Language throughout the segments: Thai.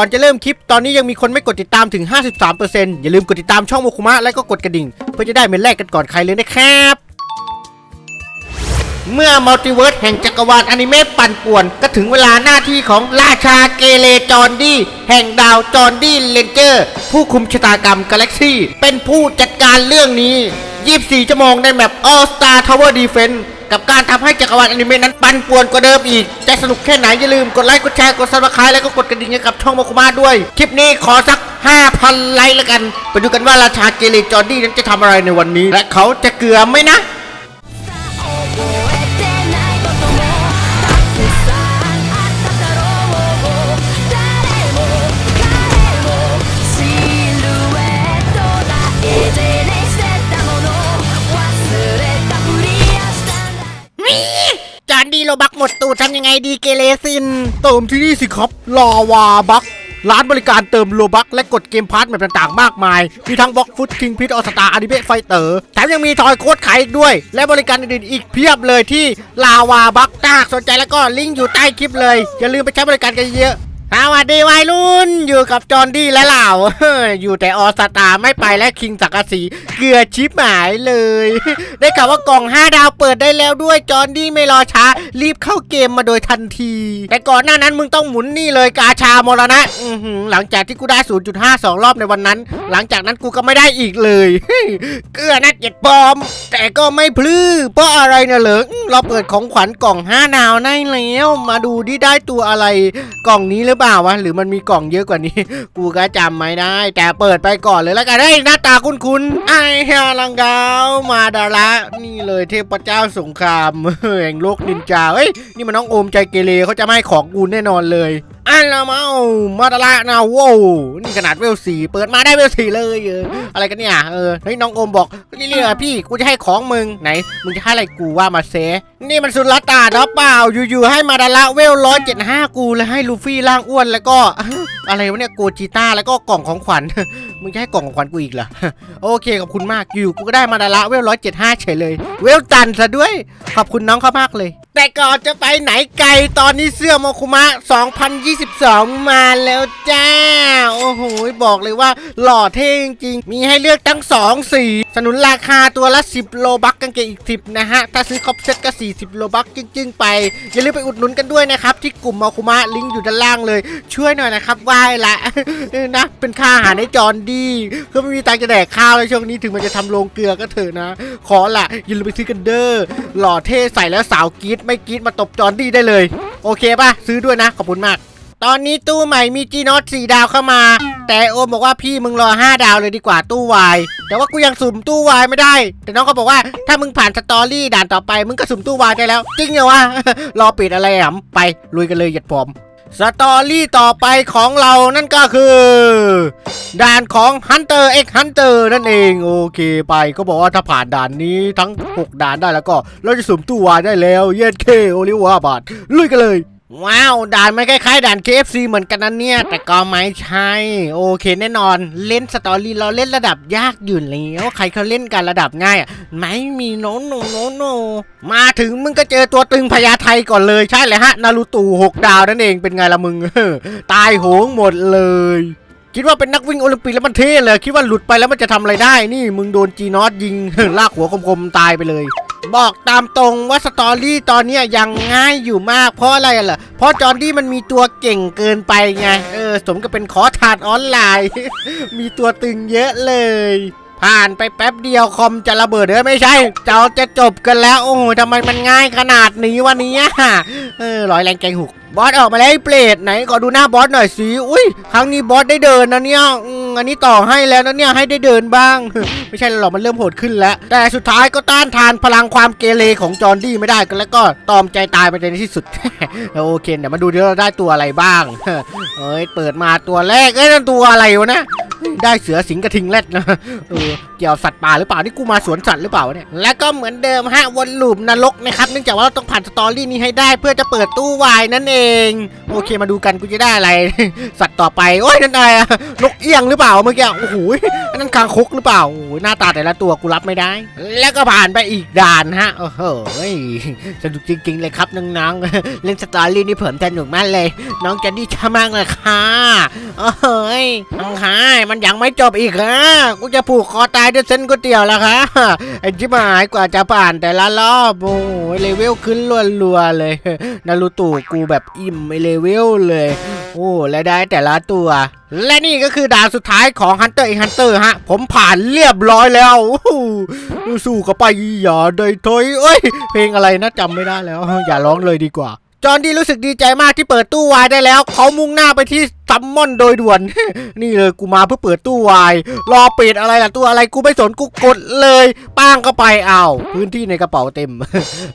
ก่อนจะเริ่มคลิปตอนนี้ยังมีคนไม่กดติดตามถึง 53%อย่าลืมกดติดตามช่องโมคุมะและก็กดกระดิ่ง เพื่อจะได้เป็นแรกกันก่อนใครเลยนะครับ เมื่อมัลติเวิร์สแห่งจักรวาลอนิเมะปั่นป่วน ก็ถึงเวลาหน้าที่ของราชาเกเรจอนดี้ แห่งดาวจอนดี้เลนเจอร์ ผู้คุมชะตากรรมกาแล็กซี่ เป็นผู้จัดการเรื่องนี้ 24 ชั่วโมงในแมป All Star Tower Defense กับการทำให้จักรวาลอนิเมะนั้นปั่นป่วนกว่าเดิมอีก จะสนุกแค่ไหนอย่าลืมกดไลค์กดแชร์กดซับสไครต์แล้วก็กดกระดิ่งให้กับช่องโมคุมาด้วย คลิปนี้ขอสัก 5,000 ไลค์แล้วกัน ไปดูกันว่าราชาเกเรจอนดี้นั้นจะทำอะไรในวันนี้ และเขาจะเกลือไหมนะ บักหมดตูดทำยังไงดีเกเรซิน เติมที่นี่สิครับลาวาบักร้านบริการเติมโลบักและกดเกมพาร์ทแบบต่างๆ มากมาย มีทั้งบล็อกฟุตคิงพิทออสตาอนิเมะไฟเตอร์แถมยังมีทอยโค้ดขายอีกด้วย และบริการอื่นๆอีกเพียบเลยที่ลาวาบักถ้าหากสนใจแล้วก็ลิงก์อยู่ใต้คลิปเลย อย่าลืมไปใช้บริการกันเยอะ สวัสดีวัยรุ่น อยู่กับจอห์นดี้และเหล่า อยู่แต่ออสตาไม่ไปและคิงสักสีเกลือชิบหายเลย ได้ข่าวว่ากล่อง 5 ดาวเปิดได้แล้วด้วยจอห์นดี้ไม่รอช้า รีบเข้าเกมมาโดยทันที แต่ก่อนหน้านั้นมึงต้องหมุนนี่เลยกาชามรณะหลังจากที่กูได้ 0.52 รอบในวันนั้น หลังจากนั้นกูก็ไม่ได้อีกเลยเกลือนัดเจ็ดปอม แต่ก็ไม่พลื้อเพราะอะไรเนี่ยเหรออื้อเราเปิดของขวัญกล่อง 5 ดาวได้แล้ว มาดูที่ได้ตัวอะไรกล่องนี้หรือเปล่าวะหรือมันมีกล่องเยอะกว่านี้ กูก็จำไม่ได้ แต่เปิดไปก่อนเลยแล้วกันเฮ้ยหน้าตาคุ้นๆไอ้ฮาลังกามาดาระนี่เลยเทพเจ้าสงครามแห่งโลกนินจาเฮ้ยนี่มันน้องโอมใจเกเรเขาจะไม่ของกูแน่นอนเลย อันละเมามาดาระนะว้าวนี่ขนาดเวลสี่เปิดมาได้เวลสี่เลยเอออะไรกันเนี่ยเออเฮ้ยน้องโอมบอกนี่เรียพี่กูจะให้ของมึงไหนมึงจะให้อะไรกูว่ามาเซนี่มันสุดละตาเนาะเปล่าอยู่ๆให้มาดาระเวลร้อยเจ็ดห้ากูแล้วให้ลูฟี่ร่างอ้วนแล้วก็อะไรวะเนี่ยโกจิต้าแล้วก็กล่องของขวัญมึงจะให้กล่องของขวัญกูอีกเหรอโอเคขอบคุณมากอยู่กูก็ได้มาดาระเวลร้อยเจ็ดห้าเฉยเลย เวลตันซะด้วย ขอบคุณน้องเขามากเลย แต่ก่อนจะไปไหนไกลตอนนี้เสื้อโมคุมะ 2022 มาแล้วจ้า โอ้โห บอกเลยว่าหล่อเท่จริงๆ มีให้เลือกทั้ง 2 สี สนุนราคาตัวละ 10 โลบักกางเกงอีก 10 นะฮะ ถ้าซื้อครบเซ็ตก็ 40 โลบักจึ้งๆ ไป อย่าลืมไปอุดหนุนกันด้วยนะครับ ที่กลุ่มโมคุมะ ลิงก์อยู่ด้านล่างเลย ช่วยหน่อยนะครับไหว้ละนะ เป็นค่าอาหารให้จอนดีก็ไม่มีตังค์จะแดกข้าวแล้วช่วงนี้ถึงมันจะทำโรงเกลือก็เถอะนะ ขอละอย่าลืมไปซื้อกันเด้อหล่อเท่ใส่แล้วสาวกรีดไม่กรีดมาตบจอนดี้ได้เลย โอเคป่ะซื้อด้วยนะ ขอบคุณมาก ตอนนี้ตู้ใหม่มีจีนอตสี่ดาวเข้ามา แต่โอมบอกว่าพี่มึงรอห้าดาวเลยดีกว่าตู้วายแต่ว่ากูยังสุ่มตู้วายไม่ได้ แต่น้องก็บอกว่าถ้ามึงผ่านสตอรี่ด่านต่อไป มึงก็สุ่มตู้วายได้แล้ว จริงเหรอวะรอปิดอะไรอะไปลุยกันเลยหยัดผม สตอรี่ต่อไปของเรานั่นก็คือ ด่านของ Hunter x Hunter นั่นเองโอเคไปก็บอกว่าถ้าผ่านด่านนี้ทั้ง 6 ด่านได้แล้วก็ เราจะสุ่มตู้วายได้แล้ว เย็ดเคโอลิวาบาทลุยกันเลย ว้าวด่านมันคล้ายๆด่าน KFC เหมือนกันนะเนี่ย แต่ก็ไม่ใช่ โอเคแน่นอน เล่นสตอรี่เราเล่นระดับยากอยู่แล้วใครเขาเล่นกันระดับง่ายอะไม่มีโนโนโนโนมาถึงมึงก็เจอตัวตึงพญาไทก่อนเลยใช่เลยฮะ นารูตูหกดาวนั่นเองเป็นไงละมึงตายโหงหมดเลย คิดว่าเป็นนักวิ่งโอลิมปิกแล้วมันเท่เลย คิดว่าหลุดไปแล้วมันจะทำอะไรได้ นี่มึงโดนจีนอสยิงลากหัวคมๆตายไปเลย บอกตามตรงว่าสตอรี่ตอนเนี้ยยังง่ายอยู่มากเพราะอะไรล่ะ เพราะจอร์ดี้มันมีตัวเก่งเกินไปไง เออ สมกับเป็นขอทานออนไลน์ มีตัวตึงเยอะเลย ผ่านไปแป๊บเดียวคอมจะระเบิดเออไม่ใช่เจ้าจะจบกันแล้ว โอ้โหทำไมมันง่ายขนาดนี้วันนี้ เออร้อยแรงแกงหุก บอสออกมาแล้วไอ้เปรตไหนขอดูหน้าบอสหน่อยสิอุ้ยครั้งนี้บอสได้เดินนะเนี่ยอืมอันนี้ต่อให้แล้วนะเนี่ยให้ได้เดินบ้าง ไม่ใช่หรอกมันเริ่มโหดขึ้นแล้ว แต่สุดท้ายก็ต้านทานพลังความเกเรของจอร์นดี้ไม่ได้กันแล้วก็ตอมใจตายไปในที่สุด โอเคเดี๋ยวมาดูเดิว่าเราได้ตัวอะไรบ้าง เอ้ยเปิดมาตัวแรกเอ้ยนั่นตัวอะไรวะนะ ได้เสือสิงกระทิงแรดนะเออเกี่ยวสัตว์ป่าหรือเปล่านี่กูมาสวนสัตว์หรือเปล่าเนี่ยแล้วก็เหมือนเดิมฮะวนลูปนรกนะครับเนื่องจากว่าเราต้องผ่านสตอรี่นี้ให้ได้เพื่อจะเปิดตู้วายนั่นเอง โอเคมาดูกันกูจะได้อะไร สัตว์ต่อไป โอ้ยนั่นอะไรอะนกเอี้ยงหรือเปล่าเมื่อกี้โอ้โห นนั้นคางคกหรือเปล่าโอ้ยหน้าตาแต่ละตัวกูรับไม่ได้ แล้วก็ผ่านไปอีกด่านฮะโอ้โหสนุกจริง ๆ เลยครับน้องๆเล่นสตอรี่นี่เผิมสนุกมากเลย น้องจนดี้ชอบมากเลยค่ะโอ้โหยน้องหายมันยังไม่จบอีกฮะกูจะผูกคอตายด้วยเส้นก๋วยเตี๋ยวแล้วค่ะไอ้ชิบหายกว่าจะผ่านแต่ละรอบโอ้ยเลเวลขึ้นรัวๆเลยนารูตะกูแบบอิ่มไอเลเวลเลย โอ้และได้แต่ละตัว และนี่ก็คือด่านสุดท้ายของ Hunter x Hunter ฮะ ผมผ่านเรียบร้อยแล้วสู้กับไปอย่าได้ถอยเอ้ย เพลงอะไรนะจำไม่ได้แล้ว อย่าร้องเลยดีกว่า จอห์นดี้รู้สึกดีใจมากที่เปิดตู้วายได้แล้ว เขามุ่งหน้าไปที่ ซัมมอนโดยด่วน นี่เลยกูมาเพื่อเปิดตู้วาย รอปิดอะไรล่ะตัวอะไรกูไม่สนกูกดเลยป้างเข้าไปอ้าวพื้นที่ในกระเป๋าเต็ม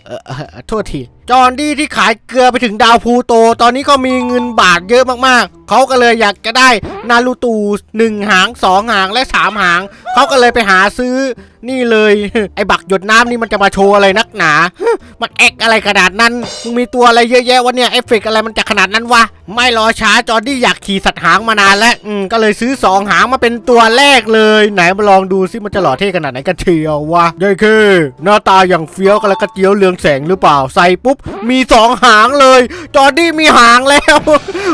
เอ่อโทษทีจอนดี้ที่ขายเกลือไปถึงดาวพูโต ตอนนี้เขามีเงินบาทเยอะมากๆ เขาก็เลยอยากจะได้นารูตูหนึ่งหางสองหางและสามหาง เขาก็เลยไปหาซื้อ นี่เลย ไอ้บักหยดน้ำนี่มันจะมาโชว์อะไรนักหนา มันแอกอะไรขนาดนั้น มึงมีตัวอะไรเยอะแยะวะเนี่ยเอฟเฟกต์อะไรมันจะขนาดนั้นวะไม่รอช้าจอร์ดี้อยากขี่สัตว์หางมานานแล้วอืมก็เลยซื้อสองหางมาเป็นตัวแรกเลย ไหนมาลองดูซิมันจะหล่อเท่ขนาดไหนกันเชียววะยายเคหน้าตาอย่างเฟี้ยวกันแล้วกระเจียวเรืองแสงหรือเปล่าใส่ปุ๊บ มีสองหางเลย จอร์ดี้มีหางแล้ว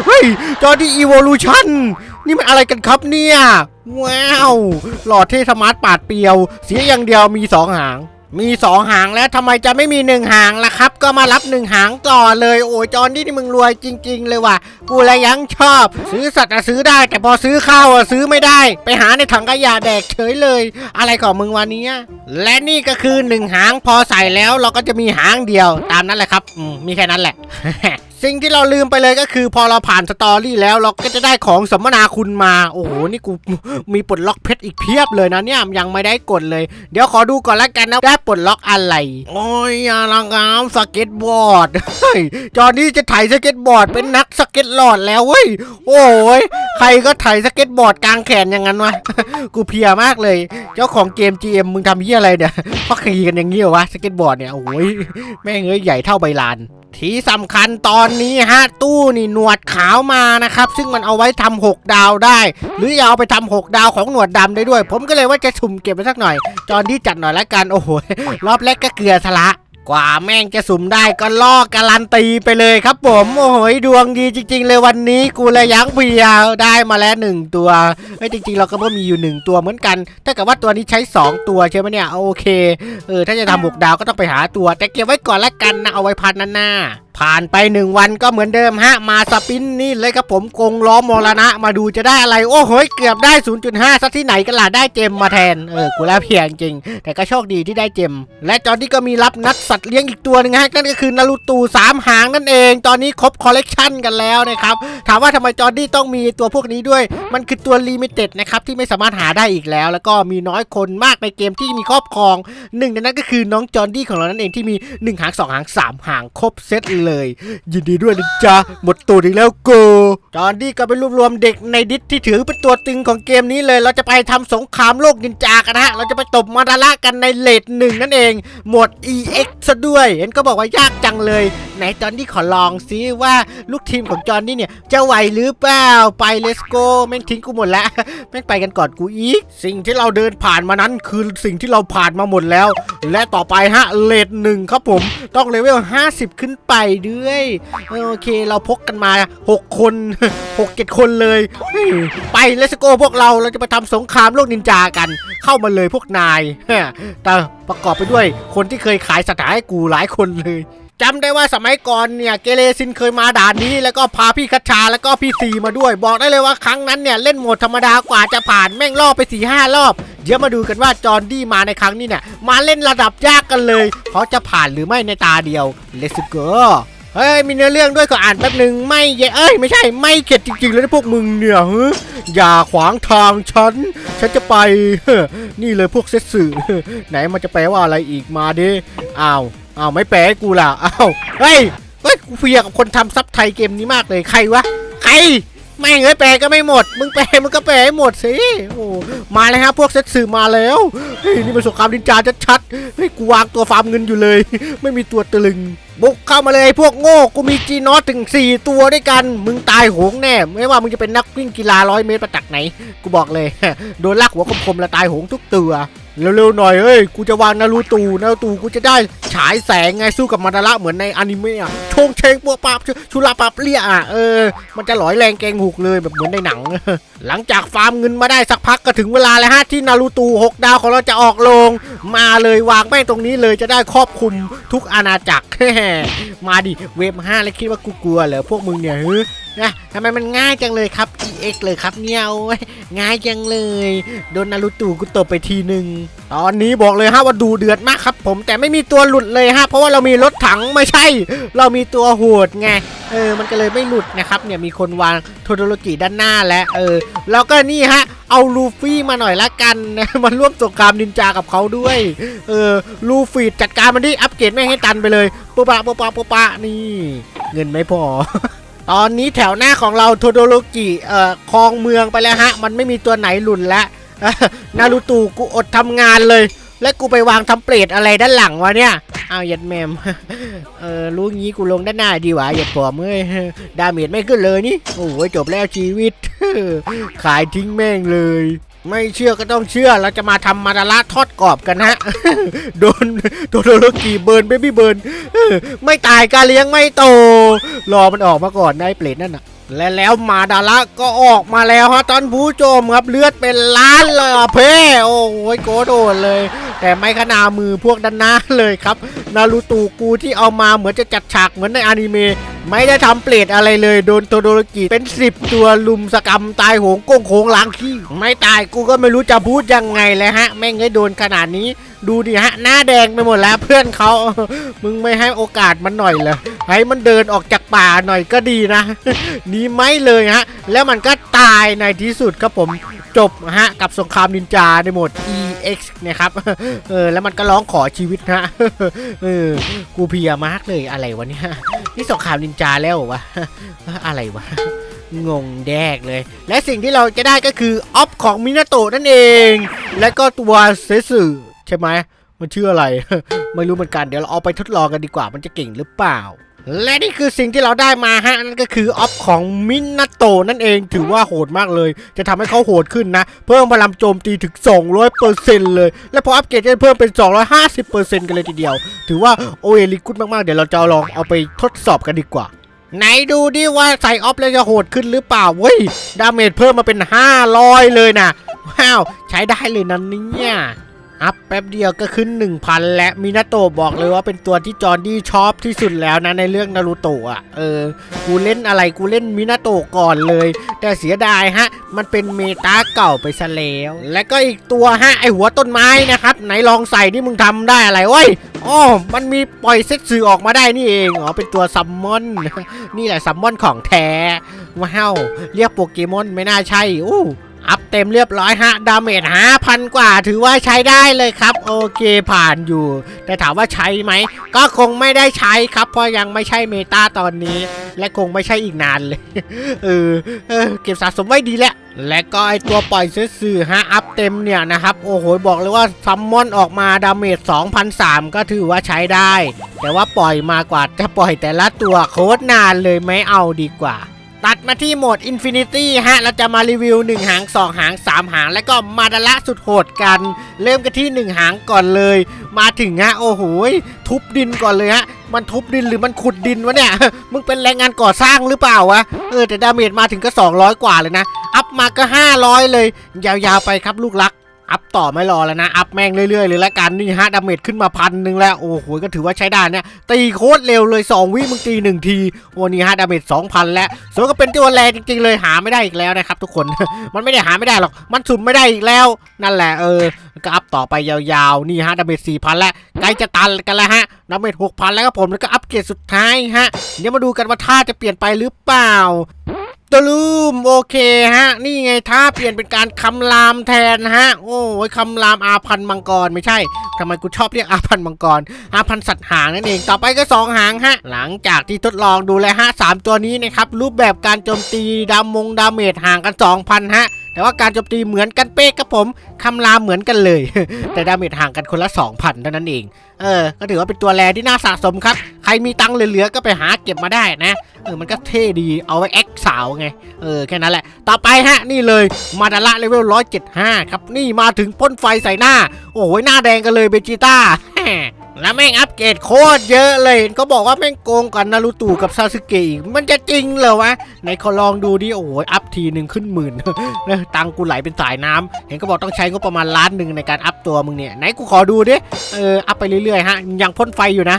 เฮ้ยจอร์ดี้อีโวลูชันนี่มันอะไรกันครับเนี่ย ว้าว หล่อเท่สมาร์ทปาดเปียว เสียอย่างเดียวมีสองหาง มีสองหางแล้วทำไมจะไม่มีหนึ่งหางล่ะครับ ก็มารับหนึ่งหางต่อเลย โอ้ยจอนนี่นี่มึงรวยจริง ๆ เลยว่ะกูแลยยังชอบ ซื้อสัตว์อะซื้อได้ แต่พอซื้อข้าวอะซื้อไม่ได้ ไปหาในถังขยะแดกเฉยเลย อะไรของมึงวันนี้และนี่ก็คือหนึ่งหางพอใส่แล้วเราก็จะมีหางเดียวตามนั้นแหละครับมมีแค่นั้นแหละ สิ่งที่เราลืมไปเลยก็คือ พอเราผ่านสตอรี่แล้วเราก็จะได้ของสมนาคุณมา โอ้โห นี่กูมีปลดล็อกเพชรอีกเพียบเลยนะเนี่ยยังไม่ได้กดเลย เดี๋ยวขอดูก่อนละกันนะได้ปลดล็อกอะไร โอ้ยอลังกามสเก็ตบอร์ดเฮ้ยจอนี้จะถ่ายสเก็ตบอร์ดเป็นนักสเก็ตหลอดแล้วเว้ย โอ้ยใครก็ถ่ายสเก็ตบอร์ดกลางแขนอย่างนั้นวะ กูเพียมากเลย เจ้าของเกม GM มึงทำเหี้ยอะไรเนี่ยเขาขี่กันอย่างนี้เหรอวะสเก็ตบอร์ดเนี่ย โอ้ยแม่งเอ้ยใหญ่เท่าใบลาน ที่สำคัญตอนนี้ฮะตู้นี่หนวดขาวมานะครับ ซึ่งมันเอาไว้ทำหกดาวได้ หรือจะเอาไปทำหกดาวของหนวดดำได้ด้วย ผมก็เลยว่าจะสุ่มเก็บไปสักหน่อย จอนที่จัดหน่อยละกันโอ้โหรอบแรกก็เกลือทะละกว่าแม่งจะสุ่มได้ก็ล่อการันตีไปเลยครับผม โอ้โหดวงดีจริง ๆ เลยวันนี้กูเลยยั้งเบียได้มาแล้วหนึ่งตัวเฮ้ยจริง ๆ เราก็มีอยู่หนึ่งตัวเหมือนกันถ้าเกิดว่าตัวนี้ใช้สองตัวใช่ไหมเนี่ยโอเคเออถ้าจะทำหกดาวก็ต้องไปหาตัว แต่เก็บไว้ก่อนละกันนะเอาไว้พันหน้าผ่านไปหนึ่งวันก็เหมือนเดิมฮะ มาสปินนี่เลยครับผมกงล้อมรณะ มาดูจะได้อะไร โอ้โหเกือบได้ 0.5ซะที่ไหนกันล่ะได้เจมมาแทน เออ กูแล้วเพียงจริง แต่ก็โชคดีที่ได้เจม และจอนนี่ก็มีรับนัดสัตว์เลี้ยงอีกตัวหนึงฮะนั่นก็คือนารูตูสามหางนั่นเอง ตอนนี้ครบคอลเลกชันกันแล้วนะครับ ถามว่าทำไมจอร์ดี้ต้องมีตัวพวกนี้ด้วย มันคือตัวลิมิเต็ดนะครับที่ไม่สามารถหาได้อีกแล้ว แล้วก็มีน้อยคนมากในเกมที่มีครอบครองหนึ่งในนั้นก็คือน้องจอร์ดี้ของเรานั่นเองที่มี1หาง2หาง3หางครบเซตเลย ยินดีด้วยนะจ๊ะหมดตัวอีกแล้วโกจอนดี้ก็ไปรวบรวมเด็กในดิสที่ถือเป็นตัวตึงของเกมนี้เลย เราจะไปทำสงครามโลกนินจากันฮะ เราจะไปตบมาดาระกันในเลดหนึ่งนั่นเอง หมด EX ซะด้วย เห็นก็บอกว่ายากจังเลย ไหนจอร์ดี้ขอลองซิว่าลูกทีมของจอร์ดี้เนี่ยจะไหวหรือเปล่า ไปเลสโกแม่งทิ้งกูหมดแล้วแม่งไปกันก่อนกูอีก สิ่งที่เราเดินผ่านมานั้นคือสิ่งที่เราผ่านมาหมดแล้ว และต่อไปฮะเลดหนึ่งครับผม ต้องเลเวล 50 ขึ้นไปด้วยโอเคเราพกกันมา 6 คน 6 7 คนเลยเฮ้ยไปเลสโกพวกเราเราจะไปทำสงครามโลกนินจากัน เข้ามาเลยพวกนายแต่ ประกอบไปด้วยคนที่เคยขายสถานให้กูหลายคนเลยจำได้ว่าสมัยก่อนเนี่ยเกเรซินเคยมาด่านนี้ แล้วก็พาพี่คัชชาแล้วก็พี่ซีมาด้วย บอกได้เลยว่าครั้งนั้นเนี่ยเล่นโหมดธรรมดากว่าจะผ่านแม่งรอบไปสี่ห้ารอบ เดี๋ยวมาดูกันว่าจอร์ดี้มาในครั้งนี้เนี่ยมาเล่นระดับยากกันเลย เขาจะผ่านหรือไม่ในตาเดียว Let's go เฮ้ยมีเนื้อเรื่องด้วยก็อ่านแป๊บหนึ่งไม่เยเอ้ยไม่ใช่ไม่เข็ดจริงๆเลยนะพวกมึงเนี่ยฮึอย่าขวางทางฉัน ฉันจะไป นี่เลยพวกเซตสื่อไหนมันจะแปลว่าอะไรอีกมาดิอ้าวอ้าวไม่แปลให้กูล่ะอ้าวเฮ้ยเฮ้ยเฟียกับคนทำซับไทยเกมนี้มากเลยใครวะใคร ไม่งเอ้ยแปลก็ไม่หมด มึงแปลมึงก็แปลให้หมดสิโอ้มาเลยฮะพวกเซตสื่อมาแล้วเฮ้ยนี่เป็นสงครามดินจาชัดๆเฮ้ยกูวางตัวฟาร์มเงินอยู่เลย ไม่มีตัวตะลึงบุกเข้ามาเลยพวกโง่กูมีจีนอตถึง 4 ตัวด้วยกัน มึงตายโหงแน่ ไม่ว่ามึงจะเป็นนักวิ่งกีฬาร้อยเมตรมาจากไหน กูบอกเลย โดนลากหัวคมๆแล้วตายโหงทุกตัว เร็วๆหน่อยเอ้ย กูจะวางนารูตูนารูตูกูจะได้ฉายแสงไงสู้กับมาดาระเหมือนในอนิเมะชงเชงปัวปับชุลาปับเลียอะเออ มันจะหลอยแรงแกงหุกเลยแบบเหมือนในหนัง หลังจากฟาร์มเงินมาได้สักพักก็ถึงเวลาแล้วฮะที่นารูตูหกดาวของเราจะออกลง มาเลยวางแม่งตรงนี้เลยจะได้ครอบคลุมทุกอาณาจักร มาดิเวฟห้าแล้วคิดว่ากูกลัวเหรอพวกมึงเนี่ยฮึ นะทำไมมันง่ายจังเลยครับ EX เลยครับเนี่ยง่ายจังเลย โดนนารูตูกูตบไปทีหนึ่งตอนนี้บอกเลยฮะว่าดูเดือดมากครับ ผมแต่ไม่มีตัวหลุดเลยฮะเพราะว่าเรามีรถถังไม่ใช่ เรามีตัวโหดไงเออมันก็เลยไม่หลุดนะครับเนี่ยมีคนวางโทโดโลกิด้านหน้าแล้วเออแล้วก็นี่ฮะเอาลูฟี่มาหน่อยละกันนะมาร่วมสงครามนินจากับเขาด้วยเออลูฟี่จัดการมันดิอัปเกรดแม่งให้ตันไปเลยปุ๊บปะปุ๊บปะปะนี่ เงินไม่พอ ตอนนี้แถวหน้าของเราโทโดโลกิเอ่อคลองเมืองไปแล้วฮะ มันไม่มีตัวไหนหลุนแล้วนารูตูกูอดทำงานเลย และกูไปวางทำเปรตอะไรด้านหลังวะเนี่ยเอาหยัดแมมเออรู้งี้กูลงด้านหน้าดีว่าเหยัดปอมเอ้ยดาเมจไม่ขึ้นเลยนี่ โอ้โหจบแล้วชีวิต ขายทิ้งแม่งเลย ไม่เชื่อก็ต้องเชื่อ เราจะมาทำมาดาระทอดกรอบกันฮะ โดนโดนโดนกีเบิร์นเบบี้เบิร์นไม่ตายการเลี้ยงไม่โต รอมันออกมาก่อนได้เปรตนั่นน่ะ และแล้วมาดาระก็ออกมาแล้วฮะท่านผู้ชมครับเลือดเป็นล้านเลยอะเพ่โอ้ยโกโดนเลย แต่ไม่ขนามือพวกด้านหน้าเลยครับ นารูตูกูที่เอามาเหมือนจะจัดฉากเหมือนในอนิเมะไม่ได้ทำเปรตอะไรเลยโดนโตโดรกิเป็นสิบตัวลุมสกรรมตายโหงโก้งโค้งล้างขี้ไม่ตายกูก็ไม่รู้จะพูดยังไงเลยฮะ แม่งเอ้โดนขนาดนี้ ดูดิฮะ หน้าแดงไปหมดแล้วเพื่อนเขา มึงไม่ให้โอกาสมันหน่อยเหรอให้มันเดินออกจากป่าหน่อยก็ดีนะนีไม่เลยฮะ แล้วมันก็ตายในที่สุดครับผมจบฮะกับสงครามนินจาในหมด X นะครับเออแล้วมันก็ร้องขอชีวิตฮะเออกูเพียมากเลยอะไรวะเนี่ยนี่สงครามนินจาแล้ววะอะไรวะงงแดกเลย และสิ่งที่เราจะได้ก็คือออฟของมินาโตะนั่นเอง และก็ตัวเซสึใช่ไหมมันชื่ออะไร ไม่รู้เหมือนกันเดี๋ยวเราเอาไปทดลองกันดีกว่ามันจะเก่งหรือเปล่า และนี่คือสิ่งที่เราได้มาฮะนั่นก็คือออฟของมินาโตนั่นเองถือว่าโหดมากเลย จะทำให้เขาโหดขึ้นนะ เพิ่มพลังโจมตีถึง 200%เลย และพออัปเกรดจะเพิ่มเป็น 250%กันเลยทีเดียว ถือว่าโอเอลิกุดมากๆ เดี๋ยวเราจะลองเอาไปทดสอบกันดีกว่า ไหนดูดิว่าใส่ออฟแล้วจะโหดขึ้นหรือเปล่าเว้ยดาเมจเพิ่มมาเป็น 500 เลยนะว้าวใช้ได้เลยนะเนี่ย อัพแป๊บเดียวก็ขึ้น 1,000 และมินาโตะบอกเลยว่าเป็นตัวที่จอร์ดี้ชอบที่สุดแล้วนะในเรื่องนารูโตะอะเออ กูเล่นอะไรกูเล่นมินาโตะก่อนเลย แต่เสียดายฮะ มันเป็นเมตาเก่าไปซะแล้ว และก็อีกตัวฮะ ไอหัวต้นไม้นะครับ ไหนลองใส่ที่มึงทำได้อะไรว้ยอ๋อมันมีปล่อยเซตสื่อออกมาได้นี่เองอ๋อเป็นตัวซัมมอนนี่แหละซัมมอนของแท้ว้าวเรียกโปเกมอนไม่น่าใช่อู้ อัพเต็มเรียบร้อยฮะ ดาเมจห้าพันกว่า ถือว่าใช้ได้เลยครับ โอเคผ่านอยู่ แต่ถามว่าใช้ไหม ก็คงไม่ได้ใช้ครับ เพราะยังไม่ใช่เมตาตอนนี้ และคงไม่ใช่อีกนานเลย เออเออเก็บสะสมไว้ดีแหละ และก็ไอตัวปล่อยสื่อฮะ อัพเต็มเนี่ยนะครับ โอ้โห บอกเลยว่าซัมมอนออกมาดาเมจ2,003 ก็ถือว่าใช้ได้ แต่ว่าปล่อยมากว่าจะปล่อยแต่ละตัวโคตรนานเลยไม่เอาดีกว่า ตัดมาที่โหมด Infinity ฮะ เราจะมารีวิว 1 หาง 2 หาง 3 หาง และก็มาดาระสุดโหดกัน เริ่มกันที่ 1 หางก่อนเลย มาถึงฮะ โอ้โหทุบดินก่อนเลยฮะ มันทุบดินหรือมันขุดดินวะเนี่ย มึงเป็นแรงงานก่อสร้างหรือเปล่าวะ เออ แต่ดาเมจมาถึงก็ 200 กว่าเลยนะ อัพมาก็ 500 เลย ยาวๆไปครับลูกรัก อัพต่อไม่รอแล้วนะ อัพแม่งเรื่อยๆเลยละกันนี่ฮะดาเมจขึ้นมาพันหนึ่งแล้ว โอ้โหก็ถือว่าใช้ได้เนี่ยตีโคตรเร็วเลย 2 วิมึงตี1ทีโอ้นี่ฮะดาเมจ2,000แล้วส่วนก็เป็นตัวแรงจริงๆเลยหาไม่ได้อีกแล้วนะครับทุกคนมันไม่ได้หาไม่ได้หรอก มันสุ่มไม่ได้อีกแล้ว นั่นแหละเออก็อัพต่อไปยาวๆนี่ฮะดาเมจ4,000แล้วใกล้จะตันกันแล้วฮะดาเมจ6,000แล้วครับผมแล้วก็อัพเกรดสุดท้ายฮะเดี๋ยวมาดูกันว่าท่าจะเปลี่ยนไปหรือเปล่า ตลูมโอเคฮะ นี่ไงท่าเปลี่ยนเป็นการคำรามแทนฮะ โอ้ยคำรามอาพันมังกรไม่ใช่ทำไมกูชอบเรียกอาพันมังกร อาพันสัตว์หางนั่นเอง ต่อไปก็สองหางฮะ หลังจากที่ทดลองดูแลฮะสามตัวนี้นะครับ รูปแบบการโจมตีดามงดาเมจห่างกัน 2,000 ฮะ แต่ว่าการโจมตีเหมือนกันเป๊กครับผมคำรามเหมือนกันเลย แต่ดาเมจห่างกันคนละ 2,000เท่านั้นเอง เออ ก็ถือว่าเป็นตัวแรที่น่าสะสมครับ รมีตังค์เหลือๆก็ไปหาเก็บมาได้นะ เออมันก็เท่ดีเอาไว้แอคสาวไง เออแค่นั้นแหละ ต่อไปฮะนี่เลยมาดาระเลเวล175 ครับ นี่มาถึงพ่นไฟใส่หน้า โอ้ยหน้าแดงกันเลยเบจิต้า แล้วแม่งอัปเกรดโคตรเยอะเลยเขาบอกว่าแม่งโกงกันนารูตูกับซาสึเกะอีกมันจะจริงเหรอวะไหนขอลองดูดิโอ้ยอัพทีหนึ่งขึ้นหมื่นนะตังค์กูไหลเป็นสายน้ำเห็นก็บอกต้องใช้งบประมาณล้านหนึ่งในการอัพตัวมึงเนี่ยไหนกูขอดูดิเอออัพไปเรื่อยๆฮะยังพ่นไฟอยู่นะ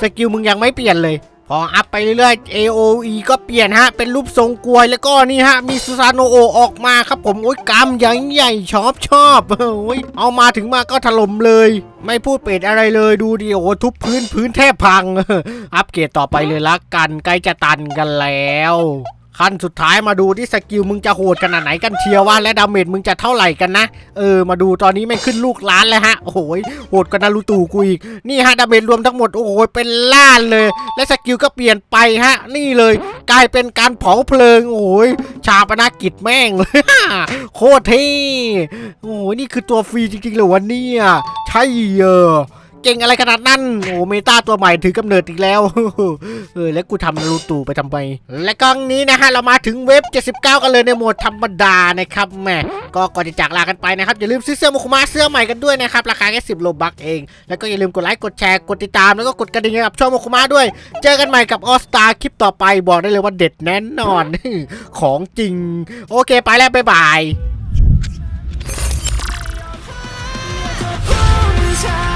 สกิลมึงยังไม่เปลี่ยนเลย ออัพไปเรื่อยๆ AOE ก็เปลี่ยนฮะ เป็นรูปทรงกลวยแล้วก็นี่ฮะ มีซูซานโนโอออกมาครับผม โอ้ยกำใหญ่ใหญ่ๆชอบชอบโอ้ยเอามาถึงมาก็ถล่มเลย ไม่พูดเป็ดอะไรเลยดูดิโอ้ทุบพื้นพื้นแทบพัง อัปเกรดต่อไปเลยละกันใกล้จะตันกันแล้ว ขั้นสุดท้ายมาดูที่สกิลมึงจะโหดขนาดไหนกันเชียวว่าและดาเมจมึงจะเท่าไหร่กันนะเออมาดูตอนนี้ไม่ขึ้นลูกล้านแล้วฮะโอ้โหยโหดกว่านารูตูกูอีกนี่ฮะดาเมจรวมทั้งหมดโอ้โหเป็นล้านเลย และสกิลก็เปลี่ยนไปฮะ นี่เลย กลายเป็นการเผาเพลิงโอ้โหยชาปนากิจแม่งเลยโคตรเท่โอ้โหนี่คือตัวฟรีจริงๆเลยวันนี้ใช่เออ เก่งอะไรขนาดนั้น โอ้เมตาตัวใหม่ถือกำเนิดอีกแล้ว เออแล้วกูทำนารูตูไปทำไม และกล้องนี้นะฮะเรามาถึงเว็บ 79 กันเลยในโหมดธรรมดานะครับแหมก็ก่อนจะจากลากันไปนะครับ อย่าลืมซื้อเสื้อโมคุมะเสื้อใหม่กันด้วยนะครับ ราคาแค่10โลบักเอง แล้วก็อย่าลืมกดไลค์กดแชร์กดติดตามแล้วก็กดกระดิ่งให้กับช่องโมคุมะด้วย เจอกันใหม่กับออสตาคลิปต่อไปบอกได้เลยว่าเด็ดแน่นอนของจริง โอเคไปแล้วบ๊ายบาย风尘